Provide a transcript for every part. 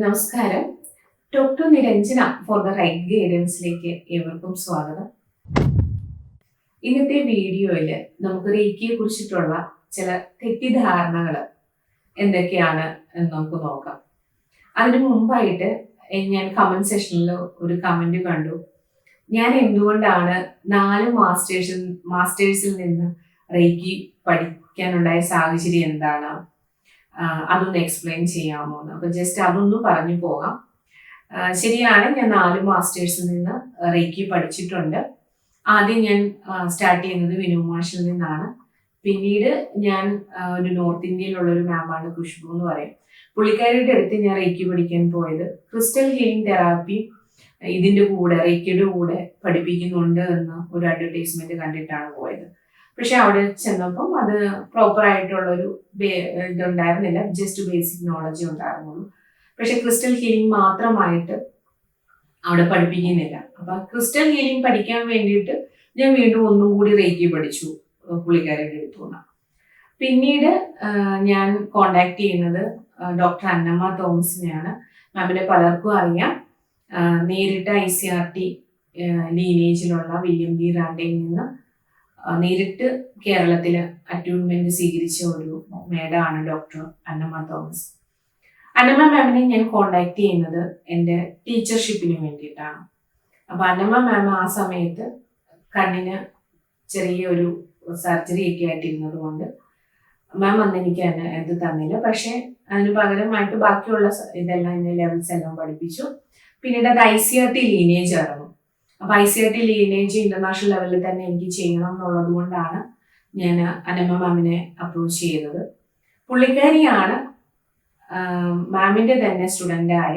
നമസ്കാരം. Doctor Niranjana for the right ഗൈഡൻസിലേക്ക് ഏവർക്കും സ്വാഗതം. ഇന്നത്തെ വീഡിയോയിൽ നമുക്ക് റേക്കിയെ കുറിച്ചിട്ടുള്ള ചില തെറ്റിദ്ധാരണകൾ എന്തൊക്കെയാണ് എന്ന് നമുക്ക് നോക്കാം. അതിനു മുമ്പായിട്ട് ഞാൻ കമന്റ് സെഷനിൽ ഒരു കമന്റ് കണ്ടു. ഞാൻ എന്തുകൊണ്ടാണ് നാല് മാസ്റ്റേഴ്സിൽ മാസ്റ്റേഴ്സിൽ നിന്ന് റേക്കി പഠിക്കാനുണ്ടായ സാഹചര്യം എന്താണ്? അതൊന്ന് എക്സ്പ്ലെയിൻ ചെയ്യാമോ എന്ന് അപ്പൊ ജസ്റ്റ് അതൊന്നും പറഞ്ഞു പോകാം. ശരിയാണ് ഞാൻ നാല് മാസ്റ്റേഴ്സിൽ നിന്ന് റേക്കി പഠിച്ചിട്ടുണ്ട്. ആദ്യം ഞാൻ സ്റ്റാർട്ട് ചെയ്യുന്നത് വിനു മാഷിൽ നിന്നാണ്. പിന്നീട് ഞാൻ ഒരു നോർത്ത് ഇന്ത്യയിലുള്ള ഒരു മാമാണ് ഖുഷ്ബു എന്ന് പറയും. പുള്ളിക്കാരിയുടെ അടുത്ത് ഞാൻ റേക്കി പഠിക്കാൻ പോയത്. ക്രിസ്റ്റൽ ഹീലിംഗ് തെറാപ്പി ഇതിന്റെ കൂടെ റേക്കിയുടെ കൂടെ പഠിപ്പിക്കുന്നുണ്ട് എന്ന് ഒരു അഡ്വർടൈസ്മെന്റ് കണ്ടിട്ടാണ് പോയത്. പക്ഷെ അവിടെ ചെന്നപ്പം അത് പ്രോപ്പർ ആയിട്ടുള്ളൊരു ഇതുണ്ടായിരുന്നില്ല. ജസ്റ്റ് ബേസിക് നോളജ് ഉണ്ടായിരുന്നുള്ളൂ. പക്ഷെ ക്രിസ്റ്റൽ ഹീലിംഗ് മാത്രമായിട്ട് അവിടെ പഠിപ്പിക്കുന്നില്ല. അപ്പൊ ക്രിസ്റ്റൽ ഹീലിംഗ് പഠിക്കാൻ വേണ്ടിയിട്ട് ഞാൻ വീണ്ടും ഒന്നും കൂടി റേക്കി പഠിച്ചു പുള്ളിക്കാരുടെ അടുത്തുനിന്ന് പിന്നീട് ഞാൻ കോണ്ടാക്ട് ചെയ്യുന്നത് ഡോക്ടർ അന്നമ്മ തോമസിനെയാണ്. മാമിനെ പലർക്കും അറിയാം. നേരിട്ട് ഐ സി ആർ ടി ലീനേജിലുള്ള വില്യം ബി റാൻഡയിൽ നിന്ന് നേരിട്ട് കേരളത്തിൽ അറ്റ്യൂൺമെന്റ് സ്വീകരിച്ച ഒരു മേഡമാണ് ഡോക്ടർ അന്നമ്മ തോമസ്. അന്നമ്മ മാമിനെ ഞാൻ കോണ്ടാക്ട് ചെയ്യുന്നത് എന്റെ ടീച്ചർഷിപ്പിന് വേണ്ടിയിട്ടാണ്. അപ്പൊ അന്നമ്മ മാം ആ സമയത്ത് കണ്ണിന് ചെറിയൊരു സർജറി ഒക്കെ ആയിട്ടിരുന്നത് കൊണ്ട് മാം അന്ന് എനിക്ക് ഇത് തന്നില്ല. പക്ഷെ അതിന് പകരമായിട്ട് ബാക്കിയുള്ള ഇതെല്ലാം ലെവൽസ് എല്ലാം പഠിപ്പിച്ചു. പിന്നീട് അത് I C R T lineage ആയിരുന്നു അപ്പൊ I C R T lineage international ലെവലിൽ തന്നെ എനിക്ക് ചെയ്യണം എന്നുള്ളത് കൊണ്ടാണ് ഞാൻ അനമ്മ മാമിനെ അപ്രോച്ച് ചെയ്തത് പുള്ളിക്കാരിയാണ് മാമിന്റെ തന്നെ സ്റ്റുഡന്റ് ആയ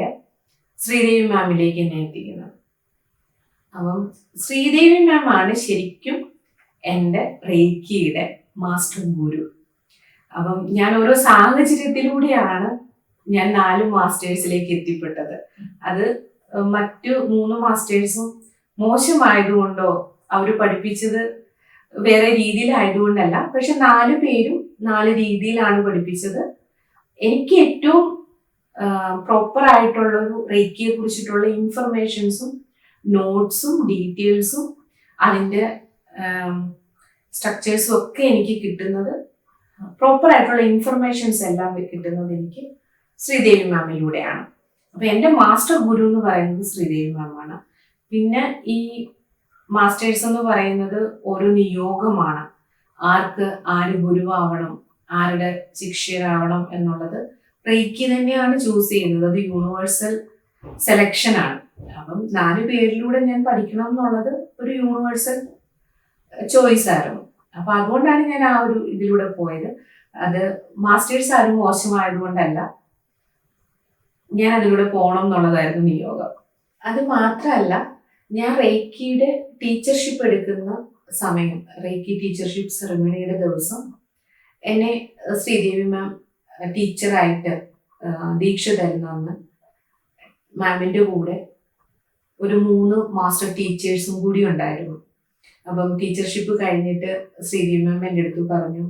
ശ്രീദേവി മാമിലേക്ക് എന്നെ എത്തിക്കുന്നത്. അപ്പം ശ്രീദേവി മാം ആണ് ശരിക്കും എന്റെ റേക്കിയുടെ മാസ്റ്റർ ഗുരു അപ്പം ഞാൻ ഓരോ സാഹചര്യത്തിലൂടെയാണ് ഞാൻ നാല് മാസ്റ്റേഴ്സിലേക്ക് എത്തിപ്പെട്ടത്. അത് മറ്റു മൂന്ന് മാസ്റ്റേഴ്സും മോശമായതുകൊണ്ടോ അവർ പഠിപ്പിച്ചത് വേറെ രീതിയിലായതുകൊണ്ടല്ല. പക്ഷെ നാല് പേരും നാല് രീതിയിലാണ് പഠിപ്പിച്ചത്. എനിക്ക് ഏറ്റവും പ്രോപ്പർ ആയിട്ടുള്ള ഒരു റേക്കിയെ കുറിച്ചിട്ടുള്ള ഇൻഫർമേഷൻസും നോട്ട്സും ഡീറ്റെയിൽസും അതിന്റെ സ്ട്രക്ചേഴ്സും ഒക്കെ എനിക്ക് കിട്ടുന്നത് പ്രോപ്പർ ആയിട്ടുള്ള ഇൻഫർമേഷൻസ് എല്ലാം കിട്ടുന്നത് എനിക്ക് ശ്രീദേവി മാമിലൂടെയാണ്. അപ്പൊ എന്റെ മാസ്റ്റർ ഗുരു എന്ന് പറയുന്നത് ശ്രീദേവി മാമാണ്. പിന്നെ ഈ മാസ്റ്റേഴ്സ് എന്ന് പറയുന്നത് ഒരു നിയോഗമാണ്. ആർക്ക് ആര് ഗുരുവാവണം ആരുടെ ശിഷ്യരാവണം എന്നുള്ളത് റേക്ക് തന്നെയാണ് ചൂസ് ചെയ്യുന്നത്. അത് യൂണിവേഴ്സൽ സെലക്ഷൻ ആണ്. അപ്പം നാല് പേരിലൂടെ ഞാൻ പഠിക്കണം എന്നുള്ളത് ഒരു യൂണിവേഴ്സൽ ചോയ്സ് ആയിരുന്നു. അപ്പൊ അതുകൊണ്ടാണ് ഞാൻ ആ ഒരു ഇതിലൂടെ പോയത്. അത് മാസ്റ്റേഴ്സ് ആരും മോശമായതുകൊണ്ടല്ല. ഞാൻ അതിലൂടെ പോകണം എന്നുള്ളതായിരുന്നു നിയോഗം. അത് മാത്രമല്ല ഞാൻ റേക്കിയുടെ ടീച്ചർഷിപ്പ് എടുക്കുന്ന സമയം റേക്കി ടീച്ചർഷിപ്പ് സെറമണിയുടെ ദിവസം എന്നെ ശ്രീദേവി മാം ടീച്ചറായിട്ട് ദീക്ഷ തരുന്ന അന്ന് മാമിന്റെ കൂടെ ഒരു മൂന്ന് മാസ്റ്റർ ടീച്ചേഴ്സും കൂടി ഉണ്ടായിരുന്നു. അപ്പം ടീച്ചർഷിപ്പ് കഴിഞ്ഞിട്ട് ശ്രീദേവി മാം എന്റെ അടുത്ത് പറഞ്ഞു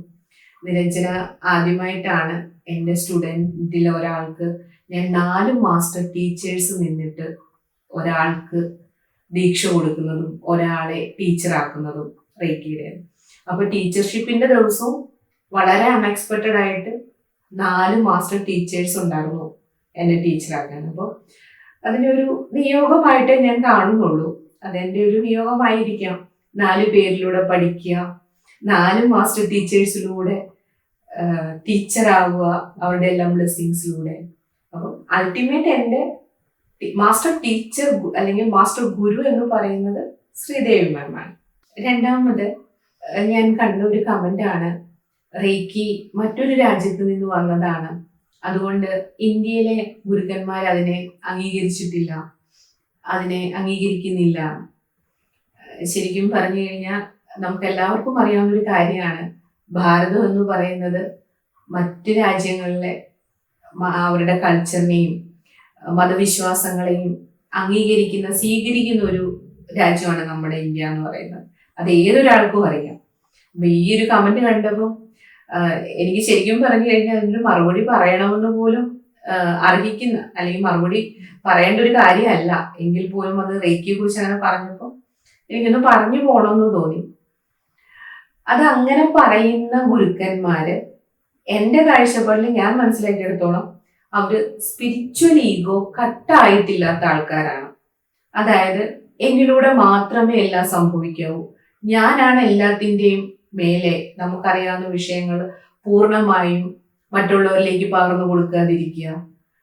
നിരഞ്ജന ആദ്യമായിട്ടാണ് എന്റെ സ്റ്റുഡന്റിൽ ഒരാൾക്ക് ഞാൻ നാല് മാസ്റ്റർ ടീച്ചേഴ്സ് നിന്നിട്ട് ഒരാൾക്ക് ദീക്ഷ കൊടുക്കുന്നതും ഒരാളെ ടീച്ചറാക്കുന്നതും റേക്കിയുടെ. അപ്പൊ ടീച്ചർഷിപ്പിന്റെ ദിവസവും വളരെ അൺഎക്സ്പെക്റ്റഡ് ആയിട്ട് നാല് മാസ്റ്റർ ടീച്ചേഴ്സ് ഉണ്ടായിരുന്നു എന്നെ ടീച്ചറാക്കാൻ അപ്പോൾ അതിനൊരു നിയോഗമായിട്ടേ ഞാൻ കാണുന്നുള്ളൂ. അതെന്റെ ഒരു നിയോഗമായിരിക്കാം നാല് പേരിലൂടെ പഠിക്കുക നാല് മാസ്റ്റർ ടീച്ചേഴ്സിലൂടെ ടീച്ചറാവുക അവരുടെ എല്ലാം ബ്ലെസ്സിങ്സിലൂടെ അപ്പം അൾട്ടിമേറ്റ് എന്റെ മാസ്റ്റർ ടീച്ചർ അല്ലെങ്കിൽ മാസ്റ്റർ ഗുരു എന്ന് പറയുന്നത് ശ്രീദേവി മാമാണ് രണ്ടാമത് ഞാൻ കണ്ട ഒരു കമന്റ് ആണ് റേക്കി മറ്റൊരു രാജ്യത്ത് നിന്ന് വന്നതാണ്. അതുകൊണ്ട് ഇന്ത്യയിലെ ഗുരുക്കന്മാർ അതിനെ അംഗീകരിച്ചിട്ടില്ല അതിനെ അംഗീകരിക്കുന്നില്ല. ശരിക്കും പറഞ്ഞു കഴിഞ്ഞാൽ നമുക്ക് എല്ലാവർക്കും അറിയാവുന്ന ഒരു കാര്യമാണ് ഭാരതം എന്ന് പറയുന്നത് മറ്റു രാജ്യങ്ങളിലെ അവരുടെ കൾച്ചറിനെയും മതവിശ്വാസങ്ങളെയും അംഗീകരിക്കുന്ന സ്വീകരിക്കുന്ന ഒരു രാജ്യമാണ് നമ്മുടെ ഇന്ത്യ എന്ന് പറയുന്നത്. അത് ഏതൊരാൾക്കും അറിയാം. അപ്പൊ ഈ ഒരു കമന്റ് കണ്ടപ്പോൾ എനിക്ക് ശരിക്കും പറഞ്ഞു കഴിഞ്ഞാൽ അതിനൊരു മറുപടി പറയണമെന്ന് പോലും അർഹിക്കുന്ന അല്ലെങ്കിൽ മറുപടി പറയേണ്ട ഒരു കാര്യമല്ല. എങ്കിൽ പോലും അത് റേക്കിയെ കുറിച്ച് അങ്ങനെ പറഞ്ഞപ്പോൾ എനിക്കൊന്ന് പറഞ്ഞു പോകണമെന്ന് തോന്നി. അത് അങ്ങനെ പറയുന്ന ഗുരുക്കന്മാര് എന്റെ കാഴ്ചപ്പാടിൽ ഞാൻ മനസ്സിലാക്കിയെടുത്തോളം അവർ സ്പിരിച്വൽ ഈഗോ കട്ടായിട്ടില്ലാത്ത ആൾക്കാരാണ്. അതായത് എന്നിലൂടെ മാത്രമേ എല്ലാം സംഭവിക്കാവൂ. ഞാനാണ് എല്ലാത്തിന്റെയും മേലെ നമുക്കറിയാവുന്ന വിഷയങ്ങൾ പൂർണമായും മറ്റുള്ളവരിലേക്ക് പകർന്നു കൊടുക്കാതിരിക്കുക.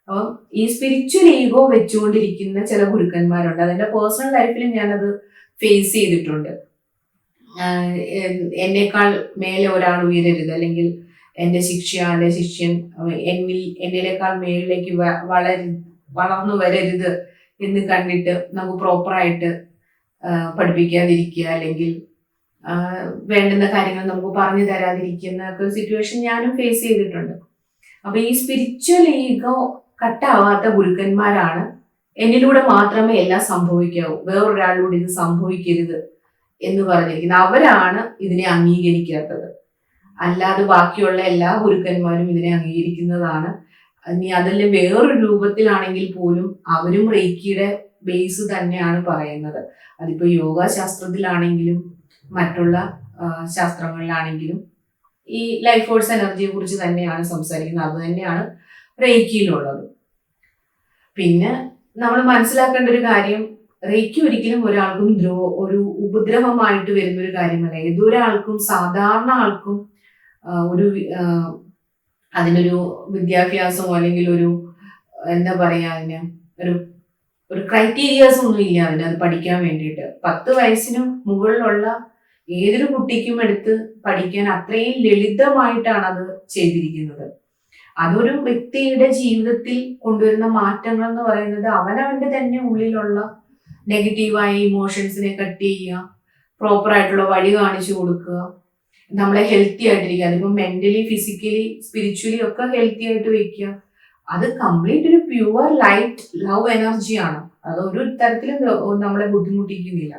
അപ്പം ഈ സ്പിരിച്വൽ ഈഗോ വെച്ചുകൊണ്ടിരിക്കുന്ന ചില ഗുരുക്കന്മാരുണ്ട്. അതെന്റെ പേഴ്സണൽ ലൈഫിൽ ഞാനത് ഫേസ് ചെയ്തിട്ടുണ്ട്. എന്നേക്കാൾ മേലെ ഒരാൾ ഉയരരുത്. അല്ലെങ്കിൽ എന്റെ ശിക്ഷ എന്റെ ശിഷ്യൻ എന്നിൽ എന്നിലേക്കാൾ മേളിലേക്ക് വളരു വളർന്നു വരരുത് എന്ന് കണ്ടിട്ട് നമുക്ക് പ്രോപ്പറായിട്ട് പഠിപ്പിക്കാതിരിക്കുക അല്ലെങ്കിൽ വേണ്ടുന്ന കാര്യങ്ങൾ നമുക്ക് പറഞ്ഞു തരാതിരിക്കുന്ന ഒരു സിറ്റുവേഷൻ ഞാനും ഫേസ് ചെയ്തിട്ടുണ്ട്. അപ്പൊ ഈ സ്പിരിച്വൽ ഈഗോ കട്ടാവാത്ത ഗുരുക്കന്മാരാണ് എന്നിലൂടെ മാത്രമേ എല്ലാം സംഭവിക്കാവൂ. വേറൊരാളിലൂടെ ഇത് സംഭവിക്കരുത് എന്ന് പറഞ്ഞിരിക്കുന്നത്. അവരാണ് ഇതിനെ അംഗീകരിക്കാത്തത്. അല്ലാതെ ബാക്കിയുള്ള എല്ലാ ഗുരുക്കന്മാരും ഇതിനെ അംഗീകരിക്കുന്നതാണ്. ഇനി അതിൽ വേറൊരു രൂപത്തിലാണെങ്കിൽ പോലും അവരും റേക്കിയുടെ ബേസ് തന്നെയാണ് പറയുന്നത്. അതിപ്പോ യോഗ ശാസ്ത്രത്തിലാണെങ്കിലും മറ്റുള്ള ശാസ്ത്രങ്ങളിലാണെങ്കിലും ഈ ലൈഫ് ഫോഴ്സ് എനർജിയെ കുറിച്ച് തന്നെയാണ് സംസാരിക്കുന്നത്. അത് തന്നെയാണ് റേക്കിയിലുള്ളത് പിന്നെ നമ്മൾ മനസ്സിലാക്കേണ്ട ഒരു കാര്യം റേക്കി ഒരിക്കലും ഒരാൾക്കും ദ്രോ ഒരു ഉപദ്രവമായിട്ട് വരുന്ന ഒരു കാര്യമല്ല. ഏതൊരാൾക്കും സാധാരണ ആൾക്കും ഒരു അതിനൊരു വിദ്യാഭ്യാസമോ അല്ലെങ്കിൽ ഒരു എന്താ പറയുക അതിന് ഒരു ഒരു ക്രൈറ്റീരിയാസ് ഒന്നും ഇല്ല അതിന് അത് പഠിക്കാൻ വേണ്ടിയിട്ട്. പത്ത് വയസ്സിന് മുകളിലുള്ള ഏതൊരു കുട്ടിക്കും എടുത്ത് പഠിക്കാൻ അത്രയും ലളിതമായിട്ടാണ് അത് ചെയ്തിരിക്കുന്നത്. അതൊരു വ്യക്തിയുടെ ജീവിതത്തിൽ കൊണ്ടുവരുന്ന മാറ്റങ്ങൾ എന്ന് പറയുന്നത് അവനവന്റെ തന്നെ ഉള്ളിലുള്ള നെഗറ്റീവായ ഇമോഷൻസിനെ കട്ട് ചെയ്യുക പ്രോപ്പറായിട്ടുള്ള വഴി കാണിച്ചു കൊടുക്കുക നമ്മളെ ഹെൽത്തി ആയിട്ടിരിക്കുക. അതിപ്പോൾ മെന്റലി ഫിസിക്കലി സ്പിരിച്വലി ഒക്കെ ഹെൽത്തി ആയിട്ട് വെക്കുക അത് കംപ്ലീറ്റ് ഒരു പ്യുവർ ലൈറ്റ് ലവ് എനർജിയാണ് അത് ഒരു തരത്തിലും നമ്മളെ ബുദ്ധിമുട്ടിക്കുന്നില്ല.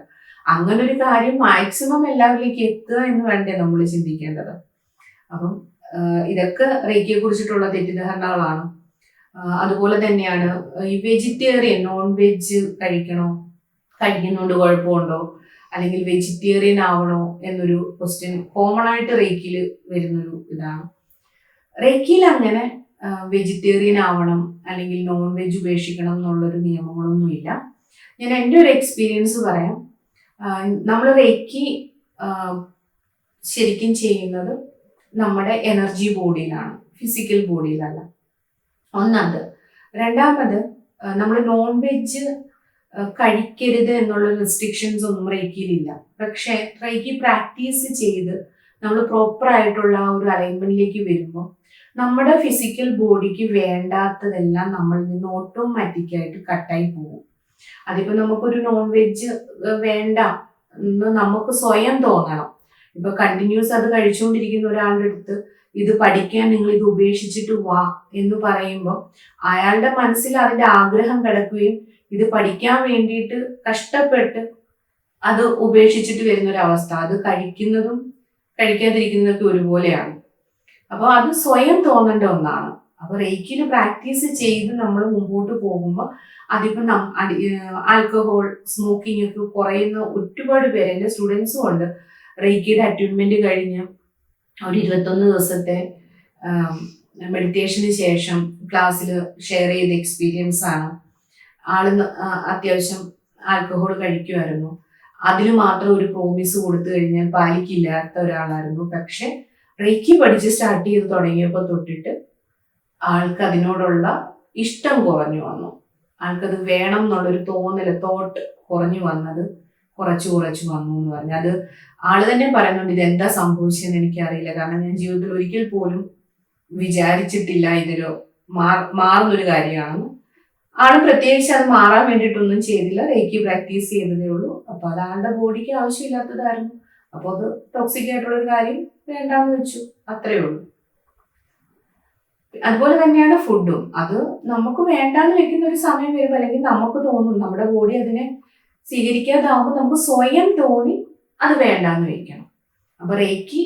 അങ്ങനെ ഒരു കാര്യം മാക്സിമം എല്ലാവരിലേക്ക് എത്തുക എന്ന് വേണ്ടേ നമ്മൾ ചിന്തിക്കേണ്ടത്. അപ്പം ഇതൊക്കെ റേക്കിയെ കുറിച്ചിട്ടുള്ള തെറ്റിദ്ധാരണകളാണ്. അതുപോലെ തന്നെയാണ് ഈ വെജിറ്റേറിയൻ നോൺ വെജ് കഴിക്കണോ? കഴിക്കുന്നുണ്ട് കുഴപ്പമുണ്ടോ? അല്ലെങ്കിൽ വെജിറ്റേറിയൻ ആവണോ എന്നൊരു ക്വസ്റ്റ്യൻ കോമൺ ആയിട്ട് റേക്കിയിൽ വരുന്നൊരു ഇതാണ്. റേക്കിയിൽ അങ്ങനെ വെജിറ്റേറിയൻ ആവണം അല്ലെങ്കിൽ നോൺ വെജ് ഉപേക്ഷിക്കണം എന്നുള്ളൊരു നിയമങ്ങളൊന്നുമില്ല. ഞാൻ എന്റെ ഒരു എക്സ്പീരിയൻസ് പറയാം. നമ്മൾ റേക്കി ശരിക്കും ചെയ്യുന്നത് നമ്മുടെ എനർജി ബോഡിയിലാണ് ഫിസിക്കൽ ബോഡിയിലല്ല ഒന്നത് രണ്ടാമത് നമ്മൾ നോൺ വെജ് കഴിക്കരുത് എന്നുള്ള റെസ്ട്രിക്ഷൻസ് ഒന്നും റേക്കിയിലില്ല പക്ഷേ റേക്കി പ്രാക്ടീസ് ചെയ്ത് നമ്മൾ പ്രോപ്പർ ആയിട്ടുള്ള ആ ഒരു അലൈൻമെന്റിലേക്ക് വരുമ്പോൾ നമ്മുടെ ഫിസിക്കൽ ബോഡിക്ക് വേണ്ടാത്തതെല്ലാം നമ്മളിൽ നിന്ന് ഓട്ടോമാറ്റിക് ആയിട്ട് കട്ടായി പോകും. അതിപ്പോ നമുക്കൊരു നോൺ വെജ് വേണ്ട എന്ന് നമുക്ക് സ്വയം തോന്നണം. ഇപ്പൊ കണ്ടിന്യൂസ് അത് കഴിച്ചുകൊണ്ടിരിക്കുന്ന ഒരാളുടെ അടുത്ത് ഇത് പഠിക്കാൻ നിങ്ങൾ ഇത് ഉപേക്ഷിച്ചിട്ട് വാ എന്ന് പറയുമ്പോൾ അയാളുടെ മനസ്സിൽ അതിന്റെ ആഗ്രഹം കിടക്കുകയും ഇത് പഠിക്കാൻ വേണ്ടിയിട്ട് കഷ്ടപ്പെട്ട് അത് ഉപേക്ഷിച്ചിട്ട് വരുന്ന ഒരു അവസ്ഥ അത് കഴിക്കുന്നതും കഴിക്കാതിരിക്കുന്നതൊക്കെ ഒരുപോലെയാണ്. അപ്പോൾ അത് സ്വയം തോന്നേണ്ട ഒന്നാണ്. അപ്പോൾ റേക്കിൽ പ്രാക്ടീസ് ചെയ്ത് നമ്മൾ മുമ്പോട്ട് പോകുമ്പോൾ അതിപ്പോ ആൽക്കഹോൾ സ്മോക്കിംഗ് ഒക്കെ കുറയുന്ന ഒരുപാട് പേര് എന്റെ സ്റ്റുഡൻസും ഉണ്ട്. റേക്കിയുടെ അറ്റ്യൂൺമെന്റ് കഴിഞ്ഞ് ഒരു ഇരുപത്തൊന്ന് ദിവസത്തെ മെഡിറ്റേഷന് ശേഷം ക്ലാസ്സിൽ ഷെയർ ചെയ്ത എക്സ്പീരിയൻസ് ആണ് ആൾ അത്യാവശ്യം ആൽക്കഹോൾ കഴിക്കുമായിരുന്നു അതിന് മാത്രം ഒരു പ്രോമിസ് കൊടുത്തു കഴിഞ്ഞാൽ പാലിക്കില്ലാത്ത ഒരാളായിരുന്നു. പക്ഷെ റേക്കി പഠിച്ച് സ്റ്റാർട്ട് ചെയ്ത് തുടങ്ങിയപ്പോൾ തൊട്ടിട്ട് ആൾക്ക് അതിനോടുള്ള ഇഷ്ടം കുറഞ്ഞു വന്നു. ആൾക്കത് വേണം എന്നുള്ളൊരു തോന്നൽ തോട്ട് കുറഞ്ഞു വന്നത് കുറച്ച് കുറച്ച് വന്നു എന്ന് പറഞ്ഞു. അത് ആൾ തന്നെ പറയുന്നുണ്ട് ഇത് എന്താ സംഭവിച്ചതെന്ന് എനിക്കറിയില്ല. കാരണം ഞാൻ ജീവിതത്തിൽ ഒരിക്കൽ പോലും വിചാരിച്ചിട്ടില്ല മാർ- മാറുന്നൊരു കാര്യമാണെന്ന്. ആൾ പ്രത്യേകിച്ച് അത് മാറാൻ വേണ്ടിയിട്ടൊന്നും ചെയ്തില്ല. റേക്കി പ്രാക്ടീസ് ചെയ്തതേ ഉള്ളൂ. അപ്പൊ അത് ആളുടെ ബോഡിക്ക് ആവശ്യമില്ലാത്തതായിരുന്നു. അപ്പൊ അത് ടോക്സിക് ആയിട്ടുള്ള ഒരു കാര്യം വേണ്ടാന്ന് വെച്ചു. അത്രേ ഉള്ളൂ. അതുപോലെ തന്നെയാണ് ഫുഡും അത് നമുക്ക് വേണ്ടാന്ന് വെക്കുന്ന ഒരു സമയം വരുമ്പോൾ അല്ലെങ്കിൽ നമുക്ക് തോന്നും നമ്മുടെ ബോഡി അതിനെ സ്വീകരിക്കാതാവുമ്പോൾ നമുക്ക് സ്വയം തോന്നി അത് വേണ്ടാന്ന് വെക്കണം. അപ്പൊ റേക്കി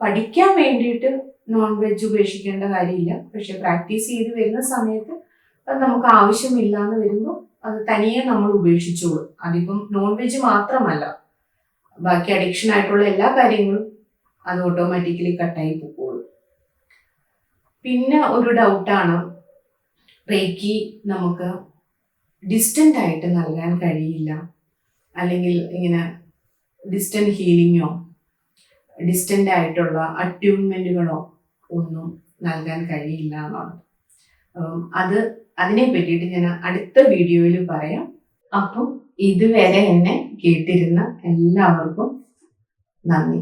പഠിക്കാൻ വേണ്ടിയിട്ട് നോൺ വെജ് ഉപേക്ഷിക്കേണ്ട കാര്യമില്ല. പക്ഷെ പ്രാക്ടീസ് ചെയ്ത് വരുന്ന സമയത്ത് അത് നമുക്ക് ആവശ്യമില്ല എന്ന് വരുമ്പോൾ അത് തനിയെ നമ്മൾ ഉപേക്ഷിച്ചോളൂ. അതിപ്പം നോൺ വെജ് മാത്രമല്ല. ബാക്കി അഡിക്ഷൻ ആയിട്ടുള്ള എല്ലാ കാര്യങ്ങളും അത് ഓട്ടോമാറ്റിക്കലി കട്ടായി പോയിക്കോളും പിന്നെ ഒരു ഡൗട്ടാണ് റേക്കി നമുക്ക് ഡിസ്റ്റന്റ് ആയിട്ട് നൽകാൻ കഴിയില്ല. അല്ലെങ്കിൽ ഇങ്ങനെ ഡിസ്റ്റന്റ് ഹീലിങ്ങോ ഡിസ്റ്റന്റ് ആയിട്ടുള്ള അറ്റ്യൂൺമെന്റുകളോ ഒന്നും നൽകാൻ കഴിയില്ല എന്നാണ്. അത് അതിനെ പറ്റിയിട്ട് ഞാൻ അടുത്ത വീഡിയോയിൽ പറയാം. അപ്പം ഇതുവരെ എന്നെ കേട്ടിരുന്ന എല്ലാവർക്കും നന്ദി.